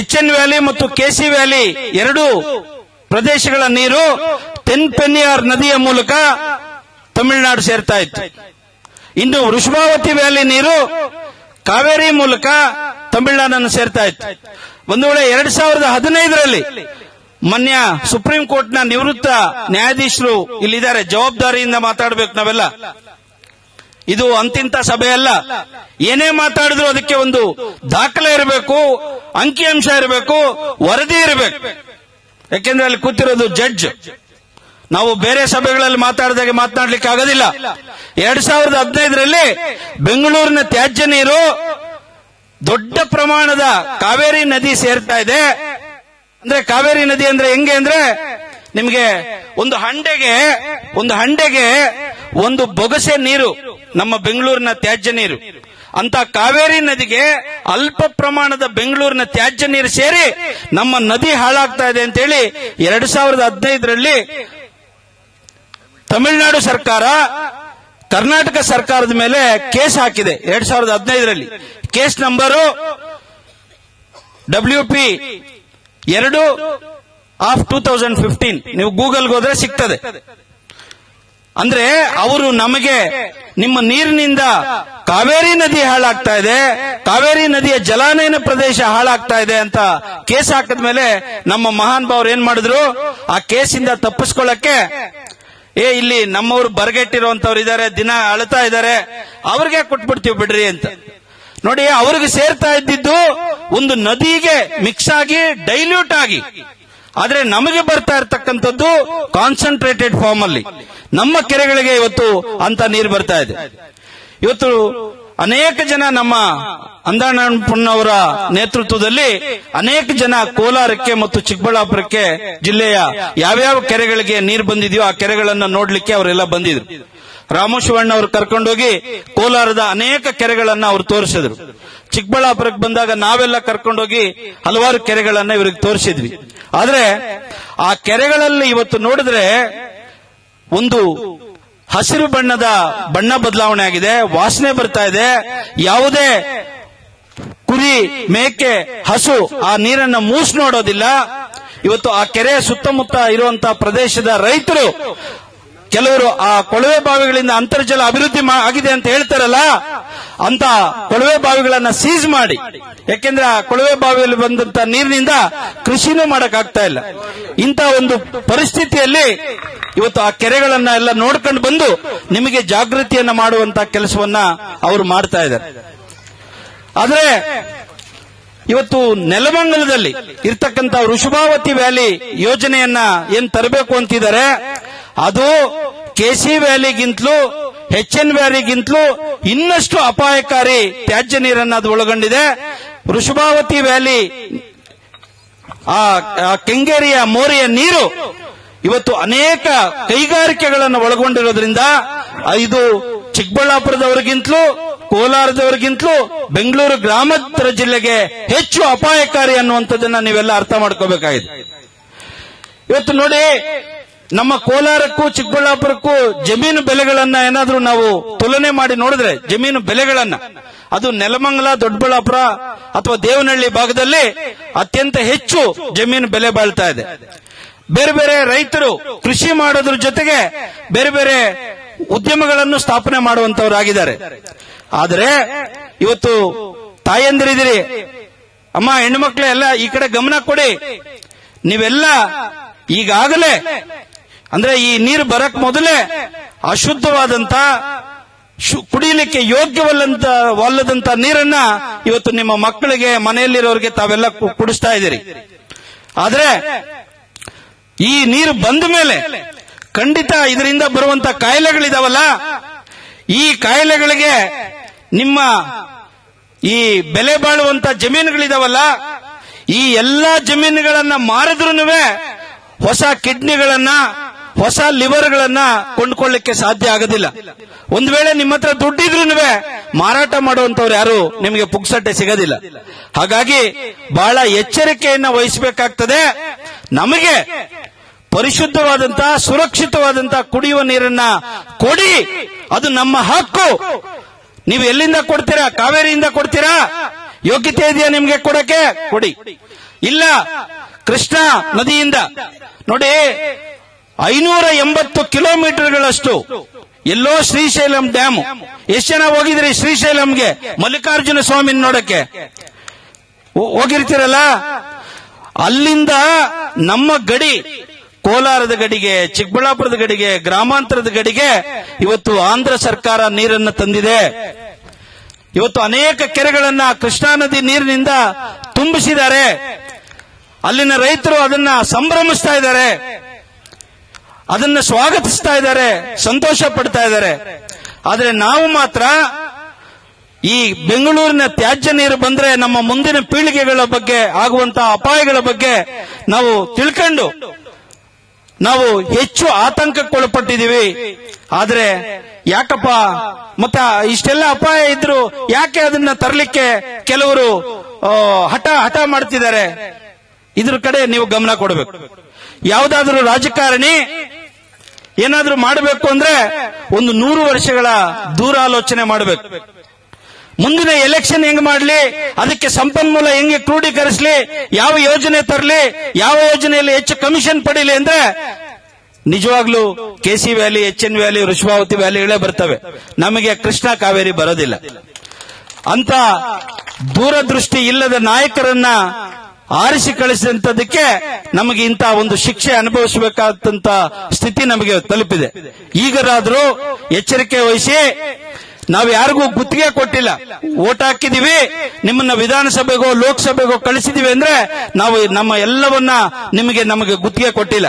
H N valley ಮತ್ತು KC valley ಎರಡು ಪ್ರದೇಶಗಳ ನೀರು ತೆನ್ಪೆನ್ನಿಯಾರ್ ನದಿಯ ಮೂಲಕ ತಮಿಳುನಾಡು ಸೇರ್ತಾ ಇತ್ತು. ಇನ್ನು ವೃಷಭಾವತಿ ವ್ಯಾಲಿ ನೀರು ಕಾವೇರಿ ಮೂಲಕ ತಮಿಳುನಾಡನ್ನು ಸೇರ್ತಾ ಇತ್ತು. ಒಂದು ವೇಳೆ ಎರಡ್ ಸಾವಿರದ ಹದಿನೈದರಲ್ಲಿ ಮೊನ್ನೆ ಸುಪ್ರೀಂ ಕೋರ್ಟ್ನ ನಿವೃತ್ತ ನ್ಯಾಯಾಧೀಶರು ಇಲ್ಲಿದ್ದಾರೆ. ಜವಾಬ್ದಾರಿಯಿಂದ ಮಾತಾಡಬೇಕು ನಾವೆಲ್ಲ. ಇದು ಅಂತಿಂತ ಸಭೆಯಲ್ಲ. ಏನೇ ಮಾತಾಡಿದ್ರು ಅದಕ್ಕೆ ಒಂದು ದಾಖಲೆ ಇರಬೇಕು. ಅಂಕಿಅಂಶ ಇರಬೇಕು, ವರದಿ ಇರಬೇಕು. ಯಾಕೆಂದ್ರೆ ಅಲ್ಲಿ ಕೂತಿರೋದು ಜಡ್ಜ್ ನಾವು ಬೇರೆ ಸಭೆಗಳಲ್ಲಿ ಮಾತಾಡಿದಾಗ ಮಾತನಾಡ್ಲಿಕ್ಕೆ ಆಗೋದಿಲ್ಲ. ಎರಡ್ ಸಾವಿರದ ಹದಿನೈದರಲ್ಲಿ ಬೆಂಗಳೂರಿನ ತ್ಯಾಜ್ಯ ನೀರು ದೊಡ್ಡ ಪ್ರಮಾಣದ ಕಾವೇರಿ ನದಿ ಸೇರ್ತಾ ಇದೆ. ಅಂದ್ರೆ ಕಾವೇರಿ ನದಿ ಅಂದ್ರೆ ಹೆಂಗೆ ಅಂದ್ರೆ ನಿಮಗೆ ಒಂದು ಹಂಡೆಗೆ ಒಂದು ಹಂಡೆಗೆ ಒಂದು ಬೊಗಸೆ ನೀರು, ನಮ್ಮ ಬೆಂಗಳೂರಿನ ತ್ಯಾಜ್ಯ ನೀರು. ಅಂತ ಕಾವೇರಿ ನದಿಗೆ ಅಲ್ಪ ಪ್ರಮಾಣದ ಬೆಂಗಳೂರಿನ ತ್ಯಾಜ್ಯ ನೀರು ಸೇರಿ ನಮ್ಮ ನದಿ ಹಾಳಾಗ್ತಾ ಇದೆ ಅಂತೇಳಿ ಎರಡ್ ಸಾವಿರದ ಹದಿನೈದರಲ್ಲಿ ತಮಿಳುನಾಡು ಸರ್ಕಾರ, ಕರ್ನಾಟಕ ಸರ್ಕಾರದ ಮೇಲೆ ಕೇಸ್ ಹಾಕಿದೆ ಎರಡ್ ಸಾವಿರದ ಹದಿನೈದರಲ್ಲಿ. ಕೇಸ್ ನಂಬರು ಡಬ್ಲ್ಯೂ ಪಿ ಎರಡು ಆಫ್ ಟೂ ತೌಸಂಡ್ ಫಿಫ್ಟೀನ್. ನೀವು ಗೂಗಲ್ಗೆ ಹೋದ್ರೆ ಸಿಗ್ತದೆ. ಅಂದ್ರೆ ಅವರು ನಮಗೆ ನಿಮ್ಮ ನೀರಿನಿಂದ ಕಾವೇರಿ ನದಿ ಹಾಳಾಗ್ತಾ ಇದೆ, ಕಾವೇರಿ ನದಿಯ ಜಲಾನಯನ ಪ್ರದೇಶ ಹಾಳಾಗ್ತಾ ಇದೆ ಅಂತ ಕೇಸ್ ಹಾಕಿದ ಮೇಲೆ ನಮ್ಮ ಮಹಾನ್ ಭಾವ್ರು ಏನ್ ಮಾಡಿದ್ರು? ಆ ಕೇಸಿಂದ ತಪ್ಪಿಸ್ಕೊಳ್ಳಕ್ಕೆ ಏ, ಇಲ್ಲಿ ನಮ್ಮವ್ರು ಬರಗೆಟ್ಟಿರುವಂತವ್ರು ಇದ್ದಾರೆ, ದಿನ ಅಳ್ತಾ ಇದ್ದಾರೆ, ಅವ್ರಿಗೆ ಕೊಟ್ಬಿಡ್ತೀವಿ ಬಿಡ್ರಿ ಅಂತ. ನೋಡಿ, ಅವ್ರಿಗೆ ಸೇರ್ತಾ ಇದ್ದಿದ್ದು ಒಂದು ನದಿಗೆ ಮಿಕ್ಸ್ ಆಗಿ ಡೈಲ್ಯೂಟ್ ಆಗಿ. ಆದ್ರೆ ನಮಗೆ ಬರ್ತಾ ಇರತಕ್ಕಂಥದ್ದು ಕಾನ್ಸಂಟ್ರೇಟೆಡ್ ಫಾರ್ಮ್ ಅಲ್ಲಿ. ನಮ್ಮ ಕೆರೆಗಳಿಗೆ ಇವತ್ತು ಅಂತ ನೀರು ಬರ್ತಾ ಇದೆ. ಇವತ್ತು ಅನೇಕ ಜನ ನಮ್ಮ ಅಂದಾಣಪ್ಪನವರ ನೇತೃತ್ವದಲ್ಲಿ ಅನೇಕ ಜನ ಕೋಲಾರಕ್ಕೆ ಮತ್ತು ಚಿಕ್ಕಬಳ್ಳಾಪುರಕ್ಕೆ, ಜಿಲ್ಲೆಯ ಯಾವ್ಯಾವ ಕೆರೆಗಳಿಗೆ ನೀರು ಬಂದಿದೆಯೋ ಆ ಕೆರೆಗಳನ್ನ ನೋಡ್ಲಿಕ್ಕೆ ಅವರೆಲ್ಲ ಬಂದಿದ್ರು. ರಾಮಶಿವಣ್ಣ ಅವರು ಕರ್ಕೊಂಡೋಗಿ ಕೋಲಾರದ ಅನೇಕ ಕೆರೆಗಳನ್ನ ಅವರು ತೋರಿಸಿದ್ರು. ಚಿಕ್ಕಬಳ್ಳಾಪುರಕ್ಕೆ ಬಂದಾಗ ನಾವೆಲ್ಲ ಕರ್ಕೊಂಡೋಗಿ ಹಲವಾರು ಕೆರೆಗಳನ್ನ ಇವ್ರಿಗೆ ತೋರಿಸಿದ್ವಿ. ಆದ್ರೆ ಆ ಕೆರೆಗಳಲ್ಲಿ ಇವತ್ತು ನೋಡಿದ್ರೆ ಒಂದು ಹಸಿರು ಬಣ್ಣದ ಬಣ್ಣ ಬದಲಾವಣೆ ಆಗಿದೆ, ವಾಸನೆ ಬರ್ತಾ ಇದೆ. ಯಾವುದೇ ಕುರಿ, ಮೇಕೆ, ಹಸು ಆ ನೀರನ್ನ ಮೂಸ್ ನೋಡೋದಿಲ್ಲ. ಇವತ್ತು ಆ ಕೆರೆಯ ಸುತ್ತಮುತ್ತ ಇರುವಂತಹ ಪ್ರದೇಶದ ರೈತರು ಕೆಲವರು ಆ ಕೊಳವೆ ಬಾವಿಗಳಿಂದ ಅಂತರ್ಜಲ ಅಭಿವೃದ್ಧಿ ಆಗಿದೆ ಅಂತ ಹೇಳ್ತಾರಲ್ಲ, ಅಂತ ಕೊಳವೆ ಬಾವಿಗಳನ್ನ ಸೀಸ್ ಮಾಡಿ. ಯಾಕೆಂದ್ರೆ ಆ ಕೊಳವೆ ಬಾವಿಯಲ್ಲಿ ಬಂದಂತ ನೀರಿನಿಂದ ಕೃಷಿನೂ ಮಾಡಕ್ ಆಗ್ತಾ ಇಲ್ಲ. ಇಂತ ಒಂದು ಪರಿಸ್ಥಿತಿಯಲ್ಲಿ ಇವತ್ತು ಆ ಕೆರೆಗಳನ್ನ ಎಲ್ಲ ನೋಡ್ಕೊಂಡು ಬಂದು ನಿಮಗೆ ಜಾಗೃತಿಯನ್ನ ಮಾಡುವಂತ ಕೆಲಸವನ್ನ ಅವರು ಮಾಡ್ತಾ ಇದ್ದಾರೆ. ಆದ್ರೆ ಇವತ್ತು ನೆಲಮಂಗಲದಲ್ಲಿ ಇರ್ತಕ್ಕಂಥ ವೃಷಭಾವತಿ ವ್ಯಾಲಿ ಯೋಜನೆಯನ್ನ ಏನ್ ತರಬೇಕು ಅಂತಿದ್ದಾರೆ ಅದು ಕೆಸಿ ವ್ಯಾಲಿಗಿಂತಲೂ ಎಚ್ ಎನ್ ವ್ಯಾಲಿಗಿಂತಲೂ ಇನ್ನಷ್ಟು ಅಪಾಯಕಾರಿ ತ್ಯಾಜ್ಯ ನೀರನ್ನು ಅದು ಒಳಗೊಂಡಿದೆ. ವೃಷಭಾವತಿ ವ್ಯಾಲಿ, ಆ ಕೆಂಗೇರಿಯ ಮೋರಿಯ ನೀರು ಇವತ್ತು ಅನೇಕ ಕೈಗಾರಿಕೆಗಳನ್ನು ಒಳಗೊಂಡಿರೋದ್ರಿಂದ ಇದು ಚಿಕ್ಕಬಳ್ಳಾಪುರದವರಿಗಿಂತಲೂ, ಕೋಲಾರದವರಿಗಿಂತಲೂ, ಬೆಂಗಳೂರು ಗ್ರಾಮಾಂತರ ಜಿಲ್ಲೆಗೆ ಹೆಚ್ಚು ಅಪಾಯಕಾರಿ ಅನ್ನುವಂಥದ್ದನ್ನ ನೀವೆಲ್ಲ ಅರ್ಥ ಮಾಡ್ಕೋಬೇಕಾಗಿದೆ. ಇವತ್ತು ನೋಡಿ ನಮ್ಮ ಕೋಲಾರಕ್ಕೂ, ಚಿಕ್ಕಬಳ್ಳಾಪುರಕ್ಕೂ ಜಮೀನು ಬೆಲೆಗಳನ್ನ ಏನಾದ್ರೂ ನಾವು ತುಲನೆ ಮಾಡಿ ನೋಡಿದ್ರೆ, ಜಮೀನು ಬೆಲೆಗಳನ್ನ, ಅದು ನೆಲಮಂಗಲ, ದೊಡ್ಡಬಳ್ಳಾಪುರ ಅಥವಾ ದೇವನಹಳ್ಳಿ ಭಾಗದಲ್ಲಿ ಅತ್ಯಂತ ಹೆಚ್ಚು ಜಮೀನು ಬೆಲೆ ಬಾಳ್ತಾ ಇದೆ. ಬೇರೆ ಬೇರೆ ರೈತರು ಕೃಷಿ ಮಾಡೋದ್ರ ಜೊತೆಗೆ ಬೇರೆ ಬೇರೆ ಉದ್ಯಮಗಳನ್ನು ಸ್ಥಾಪನೆ ಮಾಡುವಂತವರಾಗಿದ್ದಾರೆ ಆದರೆ, ಇವತ್ತು ತಾಯಂದಿರಿದಿರಿ ಅಮ್ಮ, ಹೆಣ್ಣು ಮಕ್ಕಳೆಲ್ಲ ಈ ಕಡೆ ಗಮನ ಕೊಡಿ. ನೀವೆಲ್ಲ ಈಗಾಗಲೇ ಅಂದ್ರೆ ಈ ನೀರು ಬರಕ್ ಮೊದಲೇ ಅಶುದ್ಧವಾದಂತ ಕುಡಿಯಲಿಕ್ಕೆ ಯೋಗ್ಯವಲ್ಲಂತ ವಲ್ಲದಂತ ನೀರನ್ನ ಇವತ್ತು ನಿಮ್ಮ ಮಕ್ಕಳಿಗೆ, ಮನೆಯಲ್ಲಿರೋರಿಗೆ ತಾವೆಲ್ಲ ಕುಡಿಸ್ತಾ ಇದ್ದೀರಿ. ಆದ್ರೆ ಈ ನೀರು ಬಂದ ಮೇಲೆ ಖಂಡಿತ ಇದರಿಂದ ಬರುವಂತ ಕಾಯಿಲೆಗಳಿದಾವಲ್ಲ, ಈ ಕಾಯಿಲೆಗಳಿಗೆ ನಿಮ್ಮ ಈ ಬೆಲೆ ಬಾಳುವಂತ ಜಮೀನುಗಳಿದಾವಲ್ಲ, ಈ ಎಲ್ಲಾ ಜಮೀನುಗಳನ್ನ ಮಾರಿದ್ರೂ ಹೊಸ ಕಿಡ್ನಿಗಳನ್ನ ಹೊಸ ಲಿವರ್ಗಳನ್ನ ಕೊಂಡ್ಕೊಳ್ಳಿಕ್ಕೆ ಸಾಧ್ಯ ಆಗೋದಿಲ್ಲ. ಒಂದ್ ವೇಳೆ ನಿಮ್ಮ ಹತ್ರ ದುಡ್ಡಿದ್ರೂ ಮಾರಾಟ ಮಾಡುವಂತವ್ರು ಯಾರು ನಿಮಗೆ ಪುಕ್ಸಟ್ಟೆ ಸಿಗೋದಿಲ್ಲ. ಹಾಗಾಗಿ ಬಹಳ ಎಚ್ಚರಿಕೆಯನ್ನ ವಹಿಸಬೇಕಾಗ್ತದೆ. ನಮಗೆ ಪರಿಶುದ್ಧವಾದಂತಹ ಸುರಕ್ಷಿತವಾದಂತಹ ಕುಡಿಯುವ ನೀರನ್ನ ಕೊಡಿ. ಅದು ನಮ್ಮ ಹಕ್ಕು. ನೀವು ಎಲ್ಲಿಂದ ಕೊಡ್ತೀರಾ? ಕಾವೇರಿಯಿಂದ ಕೊಡ್ತೀರಾ? ಯೋಗ್ಯತೆ ಇದೆಯಾ ನಿಮ್ಗೆ ಕೊಡಕ್ಕೆ? ಕೊಡಿ. ಇಲ್ಲ, ಕೃಷ್ಣ ನದಿಯಿಂದ. ನೋಡಿ ಐನೂರ ಎಂಬತ್ತು ಕಿಲೋಮೀಟರ್ಗಳಷ್ಟು. ಎಲ್ಲೋ ಶ್ರೀಶೈಲಂ ಡ್ಯಾಮ್ ಎಷ್ಟು ಜನ ಹೋಗಿದ್ರಿ ಶ್ರೀಶೈಲಂಗೆ? ಮಲ್ಲಿಕಾರ್ಜುನ ಸ್ವಾಮಿ ನೋಡಕ್ಕೆ. ಹೋಗಿರ್ತೀರಲ್ಲ? ಅಲ್ಲಿಂದ ನಮ್ಮ ಗಡಿ, ಕೋಲಾರದ ಗಡಿಗೆ, ಚಿಕ್ಕಬಳ್ಳಾಪುರದ ಗಡಿಗೆ, ಗ್ರಾಮಾಂತರದ ಗಡಿಗೆ ಇವತ್ತು ಆಂಧ್ರ ಸರ್ಕಾರ ನೀರನ್ನು ತಂದಿದೆ. ಇವತ್ತು ಅನೇಕ ಕೆರೆಗಳನ್ನ ಕೃಷ್ಣಾ ನದಿ ನೀರಿನಿಂದ ತುಂಬಿಸಿದ್ದಾರೆ. ಅಲ್ಲಿನ ರೈತರು ಅದನ್ನ ಸಂಭ್ರಮಿಸ್ತಾ ಇದ್ದಾರೆ. ಅದನ್ನ ಸ್ವಾಗತಿಸ್ತಾ ಇದ್ದಾರೆ, ಸಂತೋಷ ಪಡ್ತಾ ಇದ್ದಾರೆ. ಆದ್ರೆ ನಾವು ಮಾತ್ರ ಈ ಬೆಂಗಳೂರಿನ ತ್ಯಾಜ್ಯ ನೀರು ಬಂದ್ರೆ ನಮ್ಮ ಮುಂದಿನ ಪೀಳಿಗೆಗಳ ಬಗ್ಗೆ ಆಗುವಂತಹ ಅಪಾಯಗಳ ಬಗ್ಗೆ ನಾವು ತಿಳ್ಕೊಂಡು ನಾವು ಹೆಚ್ಚು ಆತಂಕಕ್ಕೊಳಪಟ್ಟಿದ್ದೀವಿ. ಆದ್ರೆ ಯಾಕಪ್ಪ, ಮತ್ತ ಇಷ್ಟೆಲ್ಲ ಅಪಾಯ ಇದ್ರು ಯಾಕೆ ಅದನ್ನ ತರಲಿಕ್ಕೆ ಕೆಲವರು ಹಠ ಹಠ ಮಾಡ್ತಿದ್ದಾರೆ? ಇದ್ರ ಕಡೆ ನೀವು ಗಮನ ಕೊಡಬೇಕು. ಯಾವುದಾದ್ರೂ ರಾಜಕಾರಣಿ ಏನಾದ್ರೂ ಮಾಡಬೇಕು ಅಂದ್ರೆ ಒಂದು ನೂರು ವರ್ಷಗಳ ದೂರಾಲೋಚನೆ ಮಾಡಬೇಕು. ಮುಂದಿನ ಎಲೆಕ್ಷನ್ ಹೆಂಗ್ ಮಾಡ್ಲಿ, ಅದಕ್ಕೆ ಸಂಪನ್ಮೂಲ ಹೆಂಗೆ ಕ್ರೋಢೀಕರಿಸಲಿ, ಯಾವ ಯೋಜನೆ ತರಲಿ, ಯಾವ ಯೋಜನೆಯಲ್ಲಿ ಹೆಚ್ಚು ಕಮಿಷನ್ ಪಡೀಲಿ ಅಂದ್ರೆ ನಿಜವಾಗ್ಲೂ K C valley, H N valley Vrishabhavathi ವ್ಯಾಲಿಗಳೇ ಬರ್ತವೆ. ನಮಗೆ ಕೃಷ್ಣ ಕಾವೇರಿ ಬರೋದಿಲ್ಲ. ಅಂತ ದೂರದೃಷ್ಟಿ ಇಲ್ಲದ ನಾಯಕರನ್ನ ಆರಿಸಿ ಕಳಿಸಿದಂತದಕ್ಕೆ ನಮಗೆ ಇಂತ ಒಂದು ಶಿಕ್ಷೆ ಅನುಭವಿಸಬೇಕಾದಂತ ಸ್ಥಿತಿ ನಮಗೆ ತಲುಪಿದೆ. ಈಗರಾದರೂ ಎಚ್ಚರಿಕೆ ವಹಿಸಿ ನಾವು ಯಾರಿಗೂ ಗುತ್ತಿಗೆ ಕೊಟ್ಟಿಲ್ಲ. ಓಟ್ ಹಾಕಿದೀವಿ, ನಿಮ್ಮನ್ನ ವಿಧಾನಸಭೆಗೋ ಲೋಕಸಭೆಗೋ ಕಳಿಸಿದೀವಿ ಅಂದ್ರೆ ನಾವು ನಮ್ಮ ಎಲ್ಲವನ್ನ ನಿಮಗೆ ನಮಗೆ ಗುತ್ತಿಗೆ ಕೊಟ್ಟಿಲ್ಲ.